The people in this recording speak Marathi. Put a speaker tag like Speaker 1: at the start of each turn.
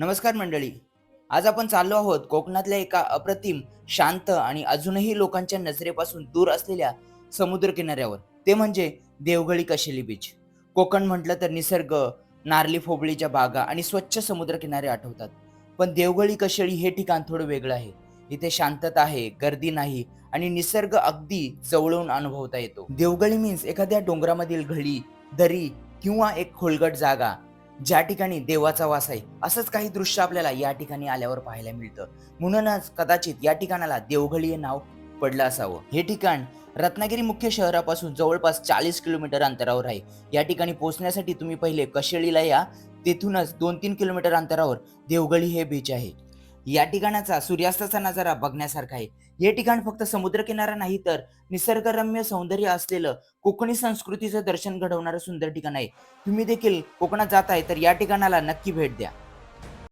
Speaker 1: नमस्कार मंडळी. आज आपण चाललो आहोत कोकणातल्या एका अप्रतिम शांत आणि अजूनही लोकांच्या नजरेपासून दूर असलेल्या समुद्र किनाऱ्यावर ते म्हणजे देवगळी कशेली बीच कोकण म्हटलं तर निसर्ग नारली फोबळीच्या बागा आणि स्वच्छ समुद्र किनारे आठवतात. पण देवगळी कशेळी हे ठिकाण थोडं वेगळं आहे. इथे शांतता आहे गर्दी नाही आणि निसर्ग अगदी जवळून अनुभवता येतो. देवगळी मीन्स एखाद्या डोंगरामधील घळी दरी किंवा एक खोलगट जागा ज्या ठिकाणी देवाचा वास आहे असंच काही दृश्य आपल्याला या ठिकाणी आल्यावर पाहायला मिळतं. म्हणूनच कदाचित या ठिकाणाला देवघळी हे नाव पडलं असावं. हे ठिकाण रत्नागिरी मुख्य शहरापासून जवळपास चाळीस किलोमीटर अंतरावर आहे. या ठिकाणी पोहोचण्यासाठी तुम्ही पहिले कशेळीला या. तेथूनच दोन तीन किलोमीटर अंतरावर देवगळी हे बीच आहे. या ठिकाणाचा सूर्यास्ताचा नजारा बघण्यासारखा आहे. हे ठिकाण फक्त समुद्रकिनारा नाही तर निसर्गरम्य सौंदर्य असलेलं कोकणी संस्कृतीचं दर्शन घडवणारं सुंदर ठिकाण आहे. तुम्ही देखील कोकणात जात आहे तर या ठिकाणाला नक्की भेट द्या.